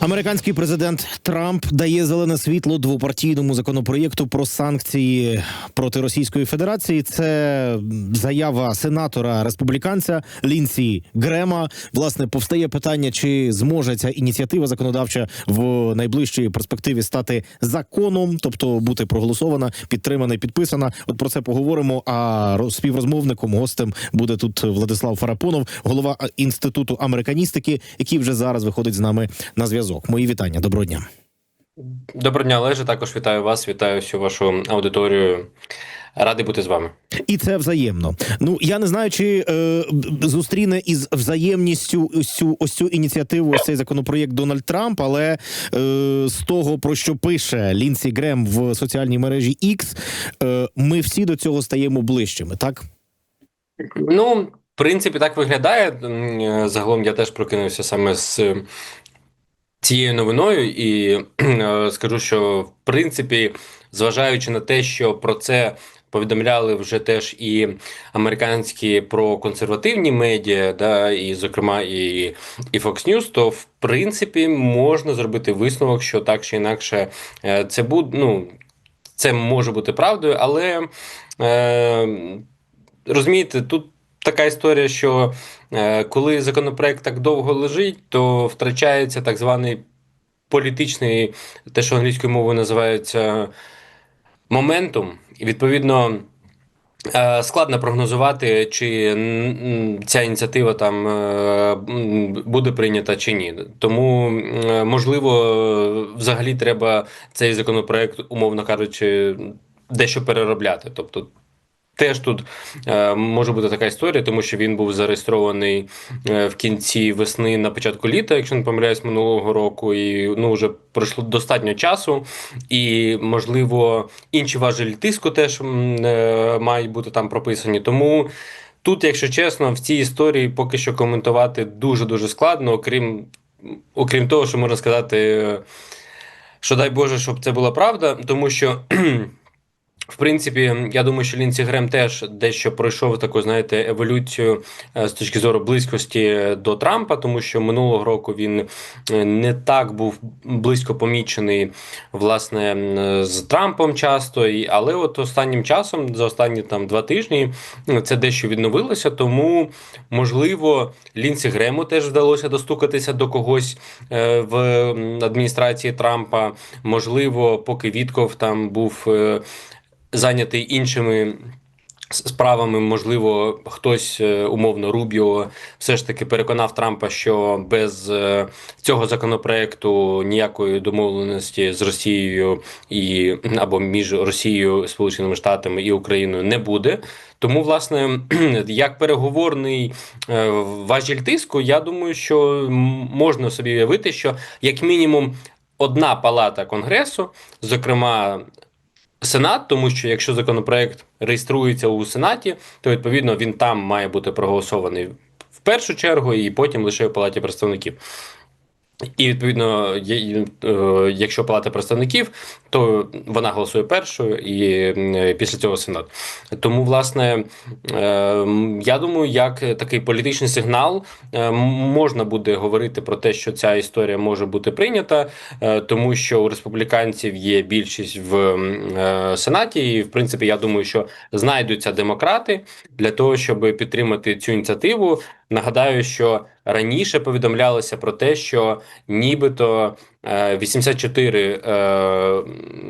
Американський президент Трамп дає зелене світло двопартійному законопроєкту про санкції проти Російської Федерації. Це заява сенатора республіканця Лінсі Грема. Власне, повстає питання, чи зможе ця ініціатива законодавча в найближчій перспективі стати законом, тобто бути проголосована, підтримана і підписана. От про це поговоримо. А роз- співрозмовником гостем буде тут Владислав Фарапонов, голова інституту американістики, який вже зараз виходить з нами на зв'язок. Мої вітання. Доброго дня. Доброго дня, Олеже. Також вітаю вас, вітаю всю вашу аудиторію. Радий бути з вами. І це взаємно. Ну я не знаю, чи е, зустріне із взаємністю ось цю ось цю ініціативу, ось цей законопроєкт Дональд Трамп, але е, з того про що пише Лінсі Грем в соціальній мережі X, е, ми всі до цього стаємо ближчими, так? Ну, в принципі, так виглядає. Е, Загалом я теж прокинувся саме з цією новиною, і е, скажу, що в принципі, зважаючи на те, що про це повідомляли вже теж і американські проконсервативні медіа, да, і, зокрема, і, і Fox News, то в принципі можна зробити висновок, що так чи інакше е, це буде, ну, це може бути правдою, але е, розумієте, тут така історія, що е, коли законопроект так довго лежить, то втрачається так званий політичний, те, що англійською мовою називається моментум, і відповідно. е, Складно прогнозувати, чи ця ініціатива там е, буде прийнята чи ні. Тому, можливо, взагалі треба цей законопроект, умовно кажучи, дещо переробляти. Тобто, теж тут е, може бути така історія, тому що він був зареєстрований е, в кінці весни на початку літа, якщо не помиляюсь, минулого року, і ну вже пройшло достатньо часу, і можливо інші важелі тиску теж е, мають бути там прописані. Тому тут, якщо чесно, в цій історії поки що коментувати дуже дуже складно, окрім, окрім того, що можна сказати. Що дай Боже, щоб це була правда, тому що в принципі, я думаю, що Лінсі Грем теж дещо пройшов таку, знаєте, еволюцію е, з точки зору близькості до Трампа, тому що минулого року він е, не так був близько помічений власне з Трампом часто, але от останнім часом, за останні там два тижні, е, це дещо відновилося. Тому можливо, Лінсі Грему теж вдалося достукатися до когось е, в адміністрації Трампа. Можливо, поки Вітков там був. Зайнятий іншими справами, можливо, хтось е, умовно Рубіо все ж таки переконав Трампа, що без е, цього законопроекту ніякої домовленості з Росією і або між Росією, Сполученими Штатами і Україною не буде. Тому, власне, як переговорний е, важіль тиску, я думаю, що можна собі уявити, що як мінімум одна палата конгресу, зокрема Сенат, тому що якщо законопроект реєструється у Сенаті, то відповідно він там має бути проголосований в першу чергу, і потім лише в Палаті представників. І відповідно, е, якщо Палата представників, то вона голосує першою, і е, після цього Сенат. Тому, власне, е, я думаю, як такий політичний сигнал можна буде говорити про те, що ця історія може бути прийнята, тому що у республіканців є більшість в Сенаті, і в принципі, я думаю, що знайдуться демократи для того, щоб підтримати цю ініціативу. Нагадаю, що раніше повідомлялося про те, що нібито е, 84 е,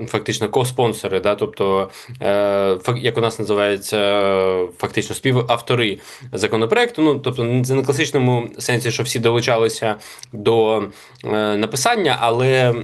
фактично коспонсори, да, тобто, е, як у нас називається, е, фактично співавтори законопроекту. Ну, тобто, це не класичному сенсі, що всі долучалися до е, написання, але.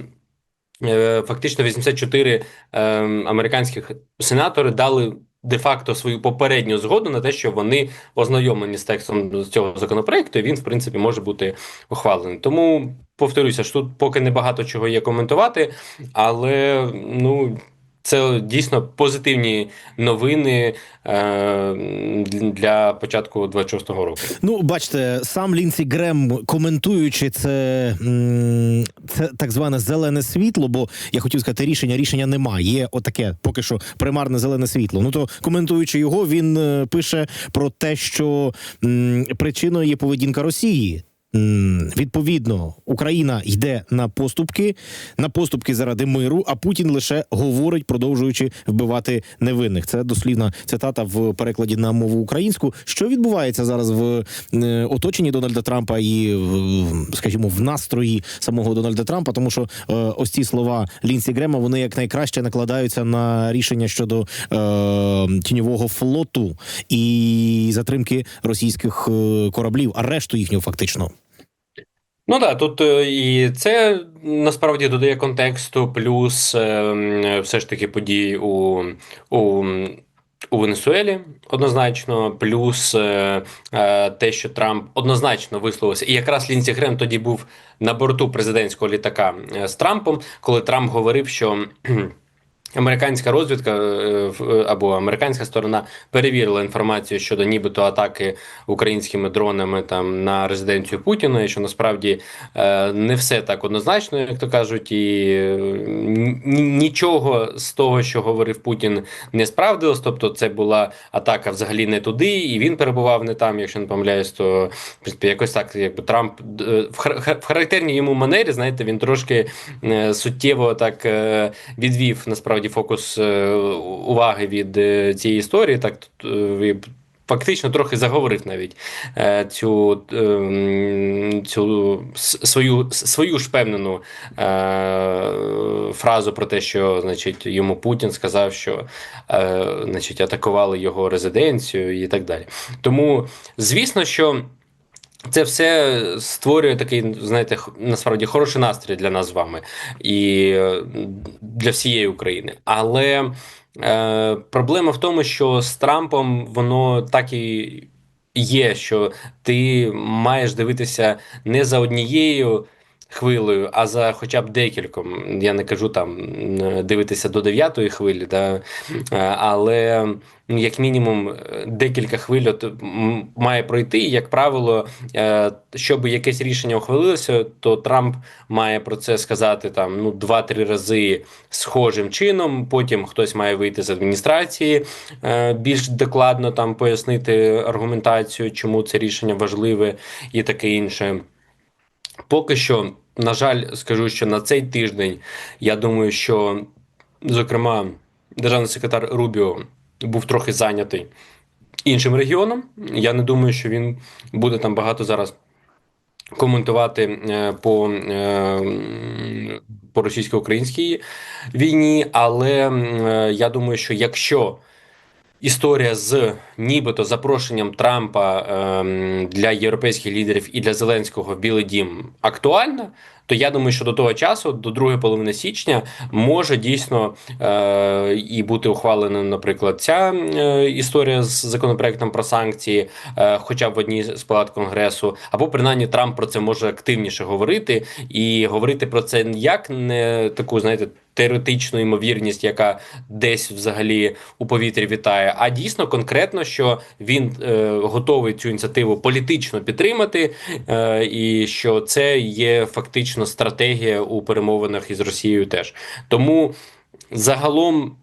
е, Фактично 84 е, американських сенатори дали де-факто свою попередню згоду на те, що вони ознайомлені з текстом цього законопроекту, і він, в принципі, може бути ухвалений. Тому повторюся, що тут поки не багато чого є коментувати, але ну це дійсно позитивні новини е, для початку 26-го року. Ну, бачите, сам Лінсі Грем, коментуючи це, це так зване зелене світло, бо я хотів сказати, рішення рішення немає. Є отаке поки що примарне зелене світло. Ну то коментуючи його, він е, пише про те, що причиною є поведінка Росії. Відповідно, Україна йде на поступки, на поступки заради миру, а Путін лише говорить, продовжуючи вбивати невинних. Це дослівна цитата в перекладі на мову українську. Що відбувається зараз в е, оточенні Дональда Трампа і, скажімо, в настрої самого Дональда Трампа, тому що е, ось ці слова Лінсі Грема вони якнайкраще накладаються на рішення щодо е, тіньового флоту і затримки російських е, кораблів, арешту їхнього фактично. Ну так, тут е, і це насправді додає контексту, плюс е, все ж таки події у, у, у Венесуелі однозначно, плюс е, е, те, що Трамп однозначно висловився. І якраз Лінсі Грем тоді був на борту президентського літака з Трампом, коли Трамп говорив, що. Американська розвідка е, е, або американська сторона перевірила інформацію щодо нібито атаки українськими дронами там на резиденцію Путіна, і що насправді е, не все так однозначно, як то кажуть, і нічого з того, що говорив Путін, не справдилось. Тобто, це була атака взагалі не туди, і він перебував не там, якщо не помиляюсь, то в якось так, якби Трамп в хар- характерній йому манері, знаєте, він трошки суттєво так відвів насправді фокус е, уваги від е, цієї історії. Так е, фактично трохи заговорив навіть цю, цю свою свою ж впевнену е, фразу про те, що значить йому Путін сказав, що значить атакували його резиденцію і так далі. Тому звісно, що. Це все створює такий, знаєте, насправді хороший настрій для нас з вами і е, для всієї України. Але е, проблема в тому, що з Трампом воно так і є, що ти маєш дивитися не за однією хвилею, а за хоча б декільком. Я не кажу там е, дивитися до дев'ятої хвилі, да? Е, але як мінімум е, декілька хвиль от, має пройти. І, Як правило, щоб якесь рішення ухвалилося, то Трамп має про це сказати там ну два-три рази схожим чином. Потім хтось має вийти з адміністрації, більш докладно там пояснити аргументацію, чому це рішення важливе і таке інше. Поки що, на жаль, скажу, що на цей тиждень я думаю, що зокрема державний секретар Рубіо був трохи зайнятий іншим регіоном. Я не думаю, що він буде там багато зараз коментувати е, по, е, по російсько-українській війні, але е, я думаю, що якщо історія з нібито запрошенням Трампа ем, для європейських лідерів і для Зеленського в Білий Дім актуальна, то я думаю, що до того часу, до другої половини січня, може дійсно е, і бути ухвалена, наприклад, ця е, історія з законопроектом про санкції, е, хоча б в одній з палат конгресу, або принаймні Трамп про це може активніше говорити і говорити про це як не таку, знаєте. Теоретичну ймовірність, яка десь взагалі у повітрі вітає, а дійсно конкретно, що він е, готовий цю ініціативу політично підтримати, е, і що це є фактично стратегія у перемовинах із Росією теж. Тому загалом.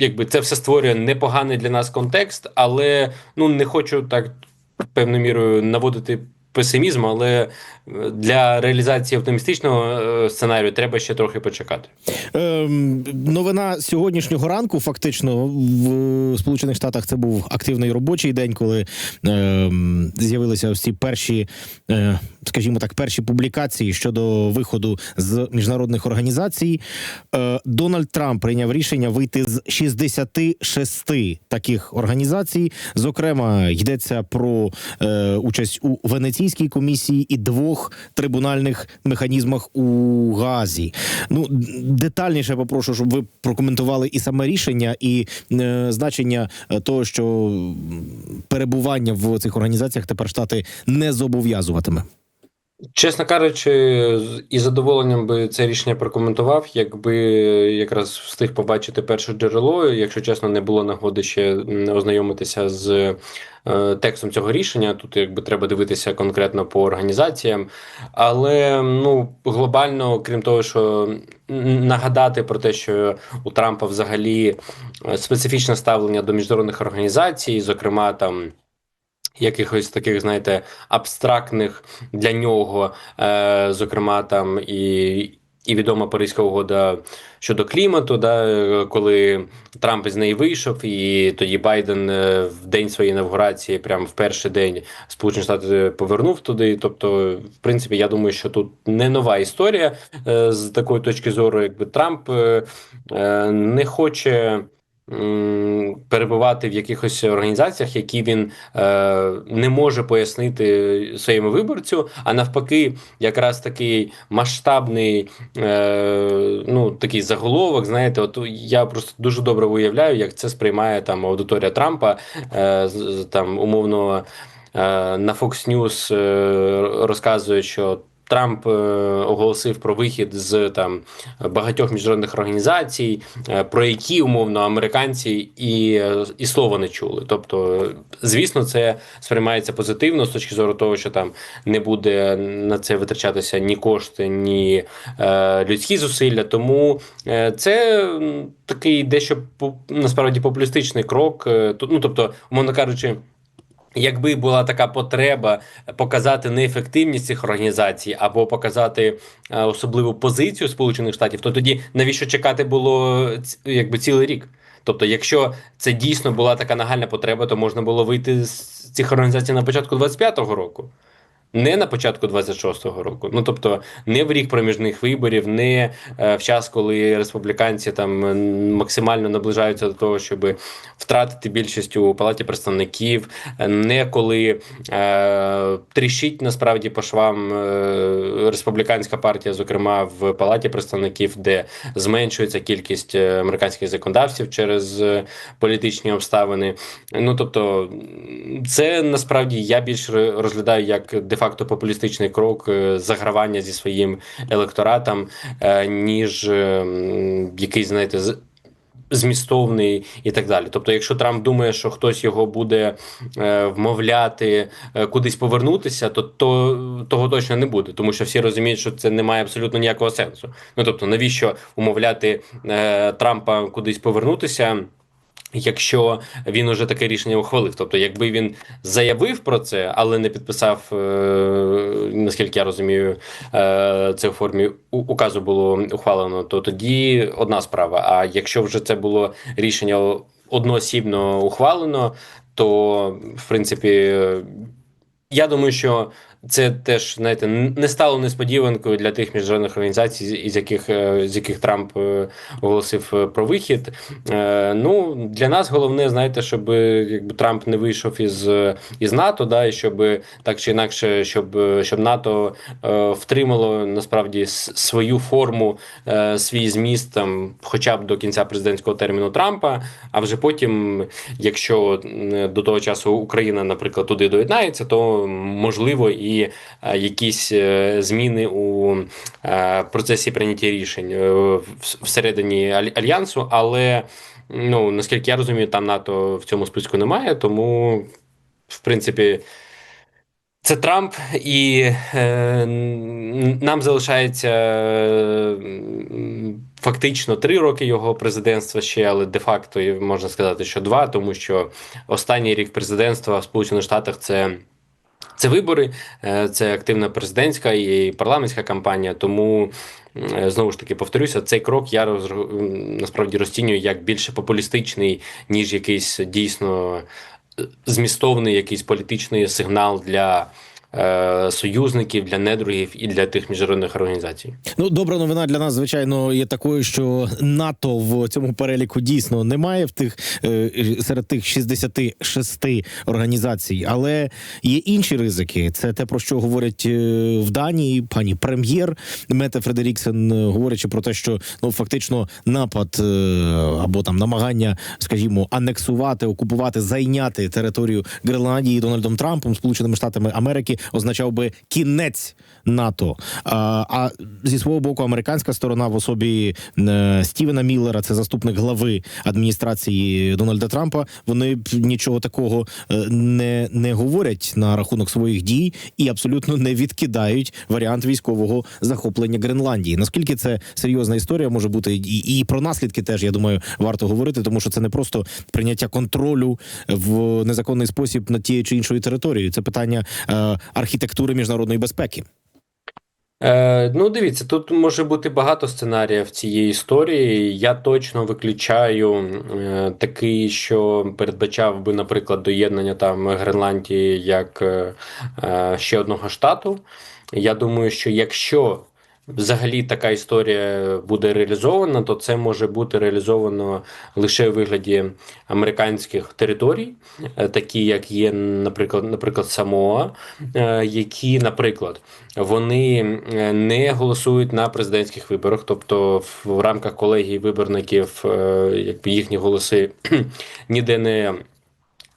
Якби це все створює непоганий для нас контекст, але ну не хочу так певною мірою наводити песимізм, але е, для реалізації оптимістичного е, сценарію треба ще трохи почекати. Ем, новина сьогоднішнього ранку. Фактично в Сполучених Штатах це був активний робочий день, коли ем, з'явилися ці перші, е, скажімо так, перші публікації щодо виходу з міжнародних організацій. Е, Дональд Трамп прийняв рішення вийти з 66 таких організацій. Зокрема, йдеться про е, участь у Венеційській комісії і двох трибунальних механізмах у Газі. Ну детальніше попрошу, щоб ви прокоментували і саме рішення, і е, значення того, що перебування в цих організаціях тепер штати не зобов'язуватиме. Чесно кажучи, із задоволенням би це рішення прокоментував, якби якраз встиг побачити перше джерело. Якщо чесно, не було нагоди ще ознайомитися з е, текстом цього рішення. Тут якби треба дивитися конкретно по організаціям. Але ну глобально, крім того, що нагадати про те, що у Трампа взагалі е, специфічне ставлення до міжнародних організацій, зокрема там якихось таких, знаєте, абстрактних для нього, е, зокрема, там і. І відома Паризька угода щодо клімату, да, е, коли Трамп із неї вийшов, і тоді Байден е, в день своєї інавгурації, прямо в перший день Сполучені Штати повернув туди. Тобто, в принципі, я думаю, що тут не нова історія е, з такої точки зору, якби Трамп не хоче. Перебувати в якихось організаціях, які він е, не може пояснити своєму виборцю, а навпаки, якраз такий масштабний, е, ну такий заголовок. Знаєте, от я просто дуже добре уявляю, як це сприймає там аудиторія Трампа, е, там умовно е, на Fox News е, розказують, що. Трамп е, оголосив про вихід з там багатьох міжнародних організацій, е, про які умовно американці і, і слова не чули. Тобто, звісно, це сприймається позитивно з точки зору того, що там не буде на це витрачатися ні кошти, ні е, людські зусилля. Тому е, це такий дещо насправді популістичний крок. Е, Ну тобто, умовно кажучи. Якби була така потреба показати неефективність цих організацій або показати е, особливу позицію Сполучених Штатів, то тоді навіщо чекати було якби цілий рік? Тобто, якщо це дійсно була така нагальна потреба, то можна було вийти з цих організацій на початку 25-го року. Не на початку 26-го року, ну тобто не в рік проміжних виборів, не е, в час, коли республіканці там максимально наближаються до того, щоб втратити більшість у палаті представників, не коли е, тріщить насправді по швам е, республіканська партія, зокрема в палаті представників, де зменшується кількість е, американських законодавців через е, політичні обставини. Ну тобто, це насправді я більш розглядаю як де-факто популістичний крок е, загравання зі своїм електоратом, е, ніж е, якийсь, знаєте, змістовний і так далі. Тобто, якщо Трамп думає, що хтось його буде вмовляти кудись повернутися, то, то того точно не буде, тому що всі розуміють, що це не має абсолютно ніякого сенсу. Ну тобто, навіщо умовляти Трампа кудись повернутися? Якщо він уже таке рішення ухвалив, тобто, якби він заявив про це, але не підписав, е, наскільки я розумію, е, це у формі указу було ухвалено, то тоді одна справа. А якщо вже це було рішення одноосібно ухвалено, то в принципі я думаю, що це теж знаєте не стало несподіванкою для тих міжнародних організацій, із яких е, з яких Трамп е, оголосив е, про вихід. Ну для нас головне, знаєте, щоб якби Трамп не вийшов із, із НАТО, да, і щоб так чи інакше, щоб, щоб НАТО втримало насправді свою форму, свій зміст там, хоча б до кінця президентського терміну Трампа. А вже потім, якщо до того часу Україна, наприклад, туди доєднається, то можливо і е, якісь е, зміни у е, процесі прийняття рішень всередині альянсу, але ну наскільки я розумію, там НАТО в цьому списку немає, тому в принципі. Це Трамп, і е, нам залишається е, фактично три роки його президентства ще, але де-факто можна сказати, що два, тому що останній рік президентства в Сполучених Штатах це. Це вибори, е, це активна президентська і парламентська кампанія. Тому е, знову ж таки повторюся, цей крок я роз, насправді розцінюю як більше популістичний, ніж якийсь дійсно е, змістовний, якийсь політичний сигнал для союзників, для недругів і для тих міжнародних організацій. Ну, добра новина для нас, звичайно, є такою, що НАТО в цьому переліку дійсно немає в тих е, серед тих 66 організацій, але є інші ризики. Це те про що говорять е, в Данії пані прем'єр Мете Фредеріксен, е, говорячи про те, що ну фактично напад е, або там намагання, скажімо, анексувати, окупувати, зайняти територію Гренландії Дональдом Трампом, Сполученими Штатами Америки означав би кінець НАТО. А, зі свого боку, американська сторона в особі е, Стівена Міллера, це заступник глави адміністрації Дональда Трампа. Вони нічого такого е, не, не говорять на рахунок своїх дій і абсолютно не відкидають варіант військового захоплення Гренландії. Наскільки це серйозна історія може бути, і, і про наслідки теж я думаю варто говорити, тому що це не просто прийняття контролю в незаконний спосіб над тією чи іншою територією. Це питання е, архітектури міжнародної безпеки. Е, ну, дивіться, тут може бути багато сценаріїв цієї історії. Я точно виключаю е, такий, що передбачав би, наприклад, доєднання там Гренландії як е, е, ще одного штату. Я думаю, що якщо взагалі така історія буде реалізована, то це може бути реалізовано лише у вигляді американських територій, е, такі як є, наприклад, наприклад, Самоа, е, які, наприклад, вони е, не голосують на президентських виборах, тобто в, рамках колегії виборників, якби їхні голоси ніде не.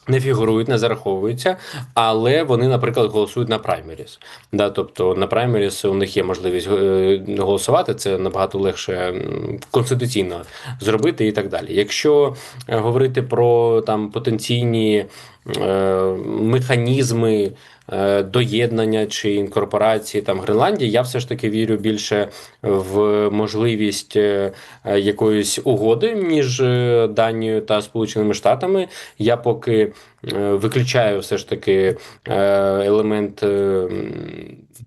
Не фігурують, не зараховуються, але вони, наприклад, голосують на праймеріс. Да, тобто на праймеріс у них є можливість е, голосувати, це набагато легше конституційно зробити і так далі. Якщо е, говорити про там потенційні е, механізми доєднання чи інкорпорації там Гренландії, я все ж таки вірю більше в можливість е, е, якоїсь угоди між е, Данією та Сполученими Штатами. Я поки е, виключаю все ж таки е, елемент е,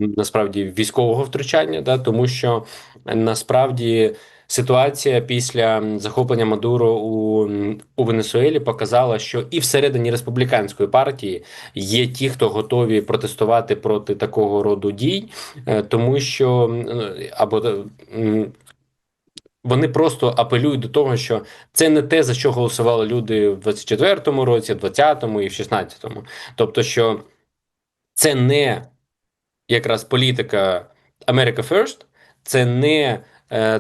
насправді військового втручання, да, тому що е, насправді. Ситуація після захоплення Мадуро у, у Венесуелі показала, що і всередині республіканської партії є ті, хто готові протестувати проти такого роду дій, е, тому що або вони просто апелюють до того, що це не те, за що голосували люди в 24-му році, 20-му і в 16-му. Тобто, що це не якраз політика America First, це не е,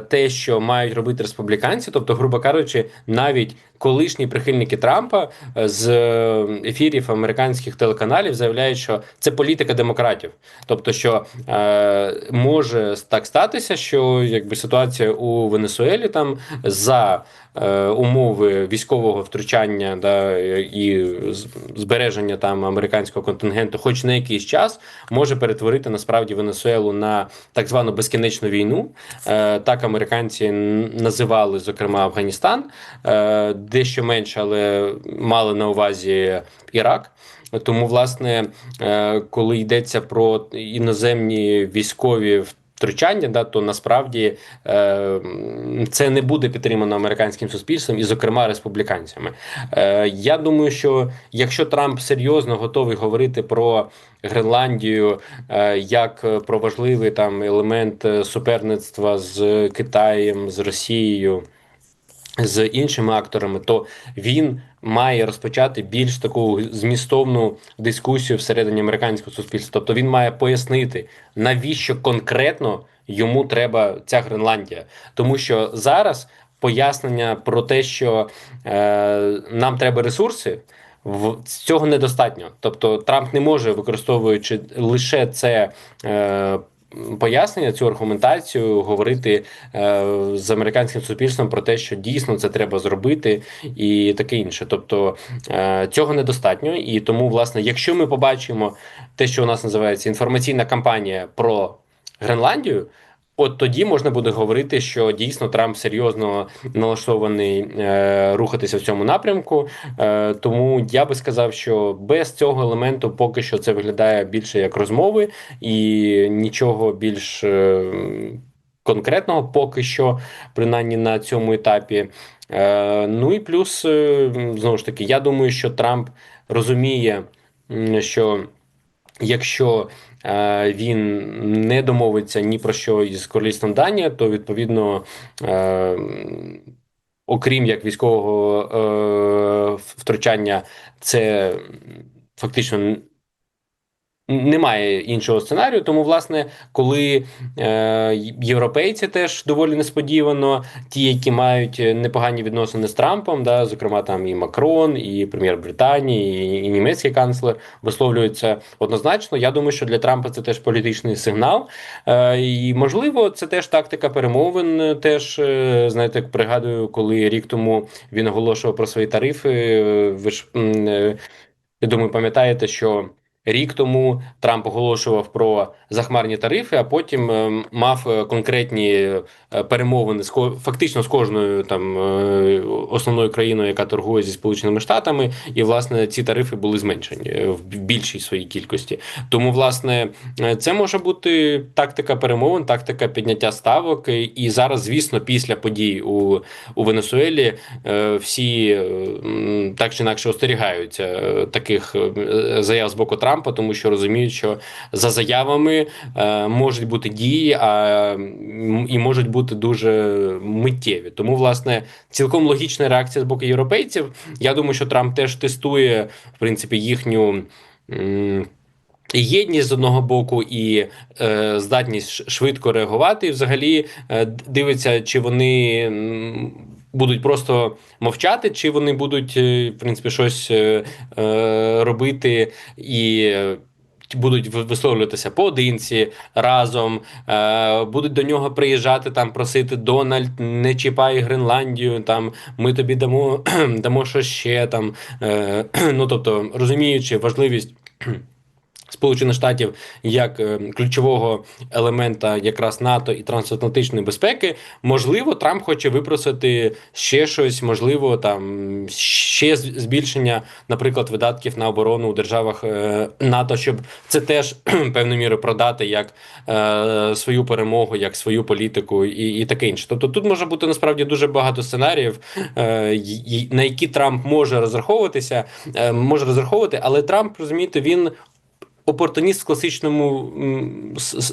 те, що мають робити республіканці. Тобто, грубо кажучи, навіть колишні прихильники Трампа е, з е, ефірів американських телеканалів заявляють, що це політика демократів. Тобто, що е, може так статися, що якби ситуація у Венесуелі там за е, умови військового втручання да, і збереження там американського контингенту, хоч на якийсь час, може перетворити насправді Венесуелу на так звану безкінечну війну. Е, так американці називали, зокрема, Афганістан, е, дещо менше, але мали на увазі Ірак. Тому, власне, е, коли йдеться про іноземні військові втручання, да, то насправді е, це не буде підтримано американським суспільством і, зокрема, республіканцями. Е, я думаю, що якщо Трамп серйозно готовий говорити про Гренландію як про важливий там елемент суперництва з Китаєм, з Росією з іншими акторами, то він має розпочати більш таку змістовну дискусію всередині американського суспільства. Тобто він має пояснити, навіщо конкретно йому треба ця Гренландія, тому що зараз пояснення про те, що е, нам треба ресурси. В цього недостатньо. Тобто Трамп не може, використовуючи лише це е, пояснення, цю аргументацію, говорити е, з американським суспільством про те, що дійсно це треба зробити, і таке інше. Тобто е, цього недостатньо. І тому, власне, якщо ми побачимо те, що у нас називається інформаційна кампанія про Гренландію. От тоді можна буде говорити, що дійсно Трамп серйозно налаштований е, рухатися в цьому напрямку. Е, тому я би сказав, що без цього елементу поки що це виглядає більше як розмови і нічого більш е, конкретного поки що, принаймні на цьому етапі. Е, ну і плюс, е, знову ж таки, я думаю, що Трамп розуміє, що якщо він не домовиться ні про що із королівством Данія, то відповідно. Е, Окрім як військового е, втручання, це фактично Немає іншого сценарію, тому власне, коли е, європейці теж доволі несподівано, ті, які мають непогані відносини з Трампом, да, зокрема там і Макрон, і прем'єр Британії, і, і німецький канцлер висловлюються однозначно. Я думаю, що для Трампа це теж політичний сигнал, е, і можливо, це теж тактика перемовин. Теж е, знаєте, пригадую, коли рік тому він оголошував про свої тарифи. е, Ви ж е, я думаю, пам'ятаєте, що. Рік тому Трамп оголошував про захмарні тарифи, а потім е, мав е, конкретні е, перемовини з фактично з кожною там основною країною, яка торгує зі Сполученими Штатами, і власне ці тарифи були зменшені в більшій своїй кількості. Тому, власне, це може бути тактика перемовин, тактика підняття ставок. І- зараз, звісно, після подій у, у Венесуелі всі так чи інакше остерігаються таких заяв з боку Трампа, тому що розуміють, що за заявами е, можуть бути дії, а і можуть бути дуже миттєві. Тому, власне, цілком логічна реакція з боку європейців. Я думаю, що Трамп теж тестує в принципі їхню. м, Єдність з одного боку і е, здатність швидко реагувати, і взагалі е, дивиться, чи вони будуть просто мовчати, чи вони будуть е, в принципі щось е, е, робити і. Будуть висловлюватися поодинці разом, е, будуть до нього приїжджати там, просити Дональд, не чіпай Гренландію. Там ми тобі дамо, дамо що ще там. Е, ну тобто, розуміючи важливість Сполучених Штатів як е, ключового елемента якраз НАТО і трансатлантичної безпеки, можливо, Трамп хоче випросити ще щось, можливо, там ще збільшення, наприклад, видатків на оборону у державах е, НАТО, щоб це теж певною мірою продати як е, свою перемогу, як свою політику і, і таке інше. Тобто тут може бути насправді дуже багато сценаріїв, на які Трамп може розраховуватися, може розраховувати, але Трамп розумієте, він опортуніст в класичному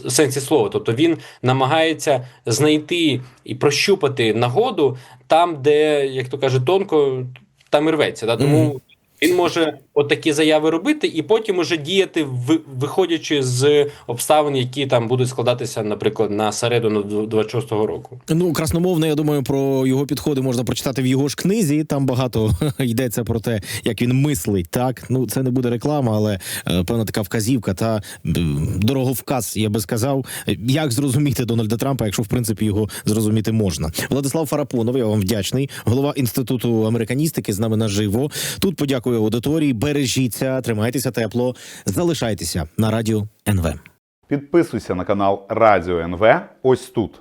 сенсі слова. Тобто він намагається знайти і прощупати нагоду там, де, як то каже, тонко, там і рветься. Да? Тому. Він може отакі заяви робити і потім уже діяти, ви- виходячи з обставин, які там будуть складатися, наприклад, на середину 26-го року. Ну, красномовне, я думаю, про його підходи можна прочитати в його ж книзі. Там багато йдеться про те, як він мислить. Так, ну це не буде реклама, але е, певна така вказівка та дороговказ, я би сказав, як зрозуміти Дональда Трампа, якщо в принципі його зрозуміти можна. Владислав Фарапонов, я вам вдячний. Голова інституту американістики з нами наживо. Тут подякую аудиторії. Бережіться, тримайтеся тепло, залишайтеся на радіо НВ. Підписуйся на канал Радіо НВ ось тут.